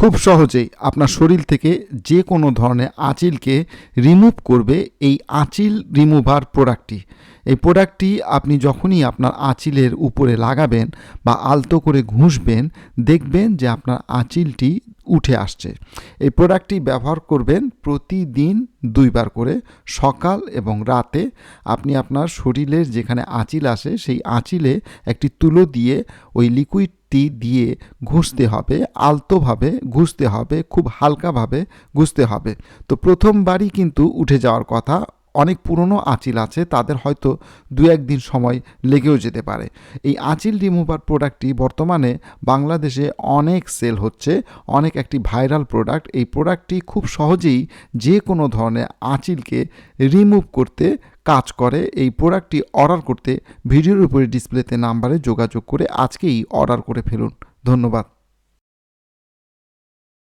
খুব সহজেই আপনার শরীর থেকে যে কোনো ধরনের আঁচিলকে রিমুভ করবে এই আঁচিল রিমুভার প্রোডাক্টটি। এই প্রোডাক্টটি আপনি যখনই আপনার আঁচিলের উপরে লাগাবেন বা আলতো করে ঘুষবেন, দেখবেন যে আপনার আঁচিলটি উঠে আসছে। এই প্রোডাক্টটি ব্যবহার করবেন প্রতিদিন দুইবার করে, সকাল এবং রাতে। আপনি আপনার শরীরের যেখানে আঁচিল আসে, সেই আঁচিলে একটি তুলো দিয়ে ওই লিকুইডটি দিয়ে ঘুষতে হবে, আলতোভাবে ঘুষতে হবে, খুব হালকাভাবে ঘুষতে হবে। তো প্রথমবারই কিন্তু উঠে যাওয়ার কথা অনেক পুরনো আঁচিল আছে, তাদের হয়তো দু একদিন সময় লেগেও যেতে পারে। এই আঁচিল রিমুভার প্রোডাক্টটি বর্তমানে বাংলাদেশে অনেক সেল হচ্ছে, অনেক একটি ভাইরাল প্রোডাক্ট। এই প্রোডাক্টটি খুব সহজেই যে কোনো ধরনের আঁচিলকে রিমুভ করতে কাজ করে। এই প্রোডাক্টটি অর্ডার করতে ভিডিওর উপরে ডিসপ্লেতে নাম্বারে যোগাযোগ করে আজকেই অর্ডার করে ফেলুন। ধন্যবাদ।